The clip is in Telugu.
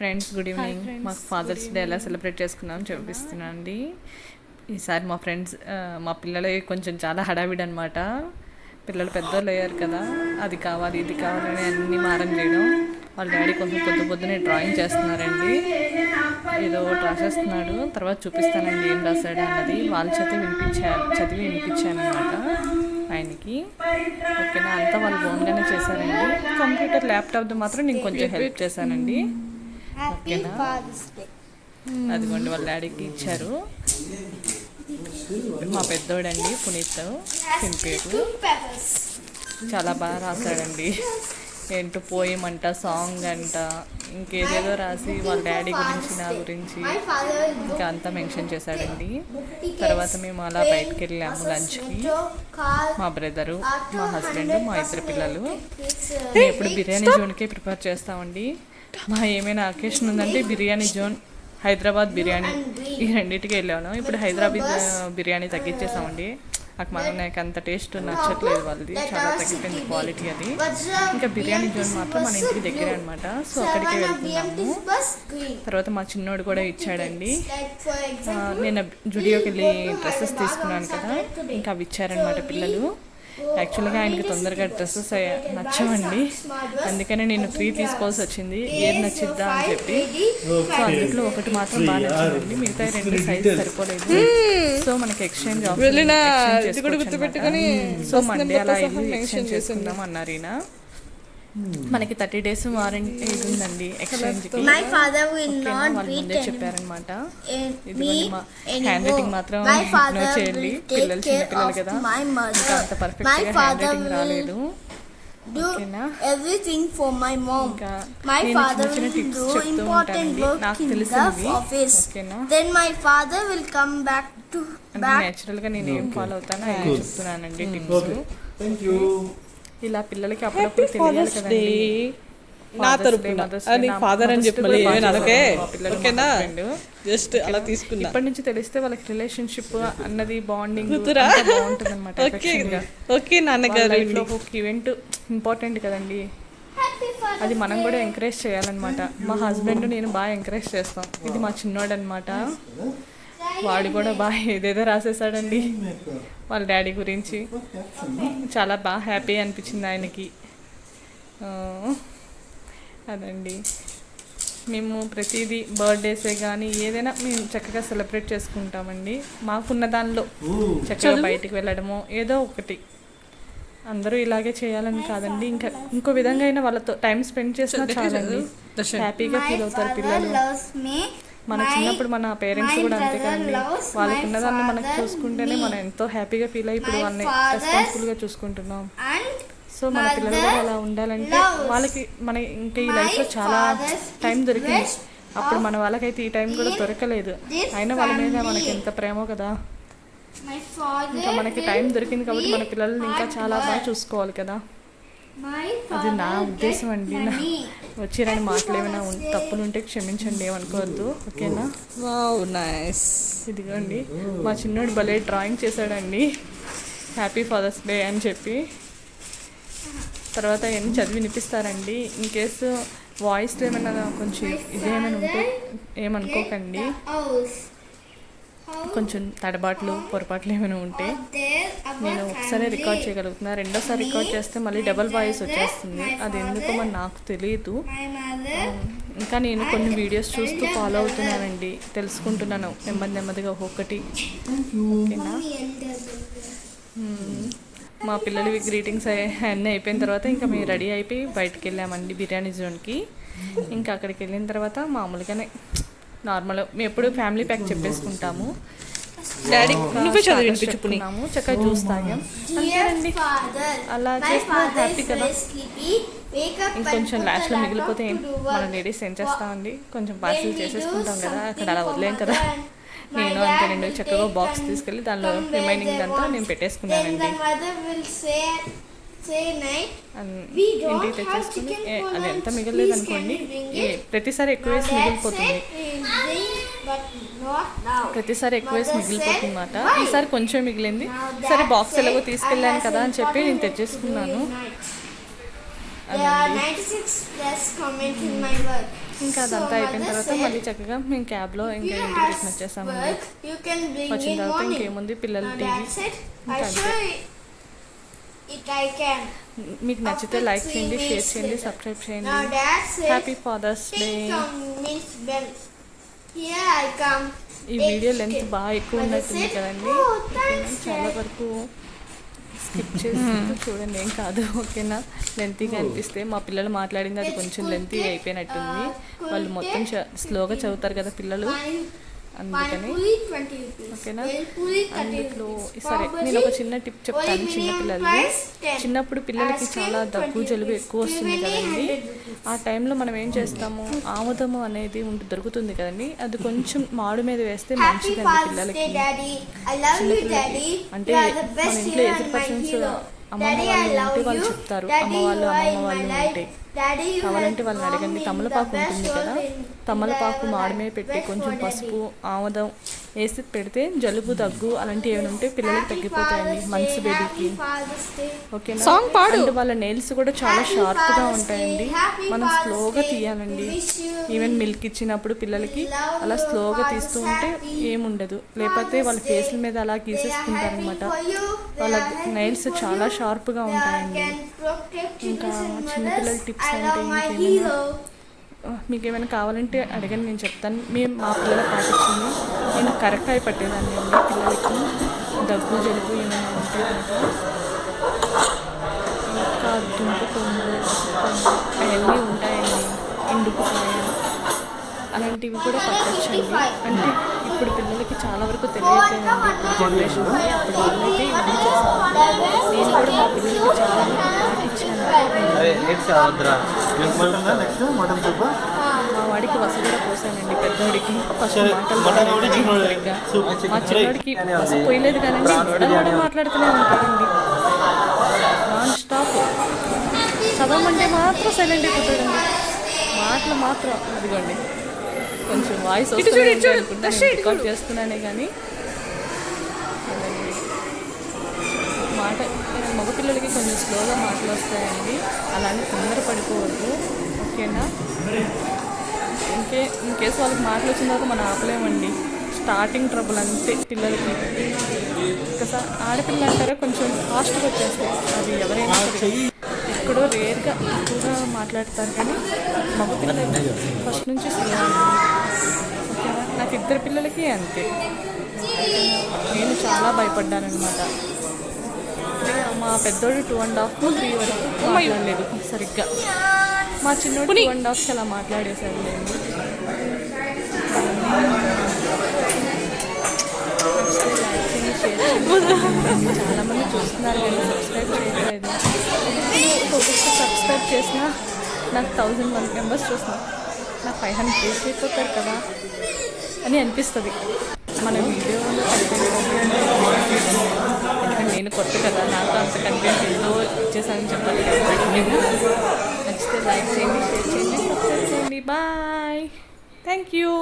ఫ్రెండ్స్ గుడ్ ఈవినింగ్ మాకు ఫాదర్స్ డే ఎలా సెలబ్రేట్ చేసుకున్నాం చూపిస్తున్నాను అండి ఈసారి మా ఫ్రెండ్స్ మా పిల్లలే కొంచెం చాలా హడావిడి అనమాట పిల్లలు పెద్దోళ్ళు అయ్యారు కదా అది కావాలి ఇది కావాలని అన్ని మారం చేయడం. వాళ్ళ డాడీ కొంచెం పొద్దు పొద్దునే డ్రాయింగ్ చేస్తున్నారండి. ఏదో రాసేస్తున్నాడు. తర్వాత చూపిస్తానండి ఏం రాశాడు అన్నది. వాళ్ళ చేత వినిపించా చదివి వినిపించాను అనమాట ఆయనకి. ఓకేనా? అంతా వాళ్ళు బాగుండానే చేశారండి. కంప్యూటర్ ల్యాప్టాప్ది మాత్రం నేను కొంచెం హెల్ప్ చేశానండి. ఓకేనా? అదిగోండి వాళ్ళ డాడీకి ఇచ్చారు. మా పెద్దోడండి పునీత్ పేరు. చాలా బాగా రాశాడండి. ఏంటో పోయం అంట సాంగ్ అంట. ఇంకేదేదో రాసి వాళ్ళ డాడీ గురించి నా గురించి ఇంకా అంతా మెన్షన్ చేశాడండి. తర్వాత మేము అలా బయటకు వెళ్ళాము లంచ్కి. మా బ్రదరు మా హస్బెండ్ మా ఇద్దరు పిల్లలు. ఎప్పుడు బిర్యానీ జోన్కే ప్రిపేర్ చేస్తామండి. మా ఏమైనా అకేషన్ ఉందంటే బిర్యానీ జోన్ హైదరాబాద్ బిర్యానీ. ఈ రెండింటికి వెళ్ళాను. ఇప్పుడు హైదరాబాద్ బిర్యానీ తగ్గించేసామండి. నాకు మన నాకు అంత టేస్ట్ నచ్చట్లేదు వాళ్ళది. చాలా తగ్గిపోయింది క్వాలిటీ అది. ఇంకా బిర్యానీ జోన్ మాత్రం మన ఇంటికి దగ్గరే అనమాట సో అక్కడికి వెళ్తున్నాము. తర్వాత మా చిన్నోడు కూడా ఇచ్చాడండి. నేను జుడియోకి వెళ్ళి డ్రెస్సెస్ తీసుకున్నాను కదా. ఇంకా అవి ఇచ్చారనమాట పిల్లలు. యాక్చువల్గా ఆయనకి తొందరగా డ్రెస్సెస్ నచ్చవండి. అందుకనే నేను త్రీ తీసుకోవాల్సి వచ్చింది. ఏది నచ్చిద్దా అని చెప్పి. సో అందులో ఒకటి మాత్రం బాగా నచ్చిందండి. మిగతా రెండు సైజ్ సరిపోలేదు. సో మనకి ఎక్స్చేంజ్ కూడా గుర్తుపెట్టుకొని సో మండే అలా వెళ్ళి ఎక్స్చేంజ్ చేసుకుందాం అన్నారు ఈయన. మనకి థర్టీ డేస్ వారంటీ ఉందండి exchange my father will not మాత్రం ఫాదర్ చేయండి. మై మదర్ మై ఫాదర్ రాలేదు. Do everything for my mom my father then my father will come back to నేచురల్గా నేను ఫాలో అవుతానో చెప్తున్నానండి ఇలా పిల్లలకి అప్పుడప్పుడు తెలియాలి కదండి. నా Father's Day, తరపున ఫాదర్ అని చెప్పి అనకే. ఓకేనా. జస్ట్ అలా తీసుకున్నా. ఇప్పటి నుంచి తెలిస్తే వాళ్ళకి రిలేషన్షిప్ అన్నది బాండింగ్? బాగుంటుంది అనమాట ఓకే. ఓకే నాన్నగారు. ఒక ఈవెంట్ ఇంపార్టెంట్ కదండి. అది మనం కూడా ఎంకరేజ్ చేయాలన్నమాట. మా హస్బెండ్ నేను బాగా ఎంకరేజ్ చేస్తాం. ఇది మా చిన్నోడు అనమాట వాడు కూడా బాగా ఏదేదో రాసేసాడండి. వాళ్ళ డాడీ గురించి. చాలా బాగా హ్యాపీ అనిపించింది ఆయనకి. అదండి. మేము ప్రతిదీ బర్త్డేసే కానీ ఏదైనా మేము చక్కగా సెలబ్రేట్ చేసుకుంటామండి. మాకున్న దానిలో చక్కగా బయటికి వెళ్ళడము ఏదో ఒకటి. అందరూ ఇలాగే చేయాలని కాదండి. ఇంకా ఇంకో విధంగా అయినా వాళ్ళతో టైం స్పెండ్ చేసినా చాలండి. హ్యాపీగా ఫీల్ అవుతారు పిల్లలు. మన చిన్నప్పుడు మన పేరెంట్స్ కూడా అంతే కదండి వాళ్ళకి ఉన్నదాన్ని మనకు చూసుకుంటేనే. మనం ఎంతో హ్యాపీగా ఫీల్ అయ్యి ఇప్పుడు వాళ్ళని father రెస్పాన్సిబుల్గా చూసుకుంటున్నాం సో మన పిల్లలు కూడా అలా ఉండాలంటే వాళ్ళకి మన ఇంకా ఈ my లైఫ్లో చాలా టైం దొరికింది అప్పుడు మన వాళ్ళకైతే ఈ టైం కూడా దొరకలేదు అయినా వాళ్ళ మీద. మనకి ఎంత ప్రేమో కదా ఇంకా మనకి టైం దొరికింది కాబట్టి మన పిల్లల్ని ఇంకా చాలా బాగా. చూసుకోవాలి కదా అది నా ఉద్దేశం అండి. వచ్చిరని మాటలు ఏమైనా ఉం- తప్పులు ఉంటే క్షమించండి ఏమనుకోవద్దు. ఓకేనా? వావ్ నైస్ ఇదిగోండి. మా చిన్నోడు భలే డ్రాయింగ్ చేశాడండి. హ్యాపీ ఫాదర్స్ డే అని చెప్పి. తర్వాత ఎన్ని చదివి వినిపిస్తారండి. ఇన్ కేసు వాయిస్లో ఏమైనా కొంచెం ఇదేమైనా ఉంటే ఏమనుకోకండి. కొంచెం తడబాట్లు పొరపాట్లు ఏమైనా ఉంటే నేను ఒకసారి రికార్డ్ చేయగలుగుతున్నా. రెండోసారి రికార్డ్ చేస్తే మళ్ళీ డబల్ వాయిస్ వచ్చేస్తుంది. అది ఎందుకో మరి నాకు తెలియదు um, ఇంకా నేను కొన్ని వీడియోస్ చూస్తూ ఫాలో అవుతున్నానండి. తెలుసుకుంటున్నాను. నెమ్మది నెమ్మదిగా ఒక్కొక్కటి. ఓకేనా? Hmm. మా పిల్లలవి గ్రీటింగ్స్ అన్నీ అయిపోయిన తర్వాత ఇంకా మేము రెడీ అయిపోయి బయటకు వెళ్ళామండి బిర్యానీ జోన్కి. ఇంకా అక్కడికి వెళ్ళిన తర్వాత మామూలుగానే నార్మల్. మేము ఎప్పుడు ఫ్యామిలీ ప్యాక్ చెప్పేసుకుంటాము. డాడీ నువ్వే చదివి చక్కగా జ్యూస్ తాగాం అంతేనండి father. అలా father హ్యాపీ కదా. ఇంకొంచెం లాస్ట్లో మిగిలిపోతే మన. లేడీస్ ఏం చేస్తామండి కొంచెం పార్సిల్ చేసేసుకుంటాం కదా. అక్కడ అలా వదిలేం కదా. నేను అంతే నేను చక్కగా బాక్స్ తీసుకెళ్ళి దానిలో రిమైనింగ్ అంతా. నేను పెట్టేసుకున్నానండి. అదంతా మిగలేదు అనుకోండి. ప్రతిసారి ఎక్కువ మిగిలిపోతుంది ప్రతిసారి ఎక్కువ మిగిలిపోతుందన్నమాట ఈసారి కొంచెం మిగిలింది. సరే బాక్స్ ఎలాగో తీసుకెళ్ళాను కదా అని చెప్పి నేను తెచ్చేసుకున్నాను. Hmm. ఇంకా అదంతా అయిపోయిన తర్వాత మళ్ళీ చక్కగా మేము క్యాబ్లో ఇంకా ఇంటికి వచ్చేసాము వచ్చిన తర్వాత ఇంకేముంది? పిల్లలు టీవీ. మీకు నచ్చితే లైక్ చేయండి షేర్ చేయండి. సబ్స్క్రైబ్ చేయండి. Happy Father's Day. ఈ వీడియో లెంత్. బాగా ఎక్కువ ఉన్నట్టుంది? కదండి Oh, చాలా. వరకు స్కిప్ చేసి చూడండి ఏం కాదు ఓకేనా లెంతీగా అనిపిస్తే మా పిల్లలు మాట్లాడింది అది కొంచెం లెంతీ అయిపోయినట్టుంది వాళ్ళు మొత్తం స్లోగా చదువుతారు కదా పిల్లలు అందుకని ఓకేనా? అందులో నేను ఒక చిన్న టిప్ చెప్తాను చిన్నపిల్లలకి. చిన్నప్పుడు పిల్లలకి చాలా దగ్గు జలుబు ఎక్కువ వస్తుంది కదండి. ఆ టైంలో మనం ఏం చేస్తాము? ఆముదము అనేది ఉంటు దొరుకుతుంది కదండి. అది కొంచెం మాడు మీద వేస్తే మంచిదండి పిల్లలకి. అంటే మన ఇంట్లో ఎదురు పర్సన్స్ అమ్మ వాళ్ళు ఉంటే వాళ్ళు చెప్తారు. అమ్మ వాళ్ళు అమ్మ వాళ్ళు ఉంటే. కావాలంటే వాళ్ళని అడగండి. తమలపాకు ఉంటుంది కదా. తమలపాకు మాడమే పెట్టి కొంచెం పసుపు ఆముదం వేసి పెడితే జలుబు దగ్గు అలాంటివి ఏమైనా ఉంటే పిల్లలకి తగ్గిపోతాయండి మనసు బేబీకి ఓకే సాంగ్ పాడు. వాళ్ళ నెయిల్స్ కూడా చాలా షార్ప్గా ఉంటాయండి. మనం స్లోగా తీయాలండి. ఈవెన్ మిల్క్ ఇచ్చినప్పుడు పిల్లలకి అలా స్లోగా తీస్తూ ఉంటే ఏముండదు. లేకపోతే వాళ్ళ ఫేస్ల మీద అలా గీసేసుకుంటారనమాట. వాళ్ళ నెయిల్స్ చాలా షార్ప్గా ఉంటాయండి. ఇంకా చిన్నపిల్లల I అంటే ఇంకేమైనా? మీకు ఏమైనా కావాలంటే అడగండి నేను చెప్తాను. మేము మా పిల్లలు పాటించింది. నేను కరెక్ట్ అయి పట్టేదాన్ని అండి. పిల్లలకి దగ్గు జలుబు ఏమైనా ఉంటే కనుక. ఇంకా దుంపు కొమ్ము అవన్నీ ఉంటాయండి. ఎండుకుపాయ అలాంటివి కూడా పట్టొచ్చండి. అంటే ఇప్పుడు చాలా వరకు తెలియట్లేదండి. ఇప్పుడు జనరేషన్కి అప్పుడు వాళ్ళైతే ఇవన్నీ చేస్తారు నేను కూడా మా పిల్లలకి చాలా వరకు మా వాడికి వస కూడా పోసానండి పెద్దోడికి. మా చిన్నోడికి. వస పోయలేదు కానీ ప్రాన్ ఒకటి, కూడా బిర్యానీ. మాట్లాడుతూనే ఉంటాడండి నాన్ స్టాప్ చదవమంటే మాత్రం సైలెంట్ అయిపోతాడండి మాటలు మాత్రం అదిగోండి కొంచెం వాయిస్ రికార్డ్. చేస్తున్నానే కానీ. మాట మగపిల్లలకి కొంచెం స్లోగా మాటలు వస్తాయండి. అలానే తొందర పడిపోవద్దు. ఓకేనా? ఇంకే ఇన్ కేసు వాళ్ళకి మాటలు వచ్చిన తర్వాత మనం ఆపలేమండి. స్టార్టింగ్ ట్రబుల్ అంతే పిల్లలకి. ఒకసారి ఆడపిల్ల అంటారా కొంచెం ఫాస్ట్గా వచ్చేస్తాయి. అది ఎవరైనా ఎక్కడో రేర్గా ఎక్కువగా మాట్లాడతారు కానీ మగ పిల్లలకి ఫస్ట్ నుంచి ఓకేనా? నాకు ఇద్దరు పిల్లలకి అంతే. నేను చాలా భయపడ్డానమాట మా పెద్దోడు టూ అండ్ హాఫ్ త్రీ వరకు మాట్లాడలేదు సరిగ్గా. మా చిన్నోడు టూ అండ్ హాఫ్ అలా మాట్లాడేశారు నేను చాలా మంది చూస్తున్నారు కానీ సబ్స్క్రైబ్ చేయలేదు సబ్స్క్రైబ్ చేసినా నాకు థౌజండ్ వన్ మెంబర్స్ చూసిన నాకు ఫైవ్ హండ్రెడ్ రీచ్ అయిపోతారు కదా అని అనిపిస్తుంది. మన వీడియోలో ఎందుకంటే నేను కొత్త కదా నాకు అంత కంటెంట్ ఏదో ఇచ్చేసానని చెప్పాలి నేను నచ్చితే లైక్ చేయండి షేర్ చేయండి సబ్స్క్రైబ్ చేయండి. Bye thank you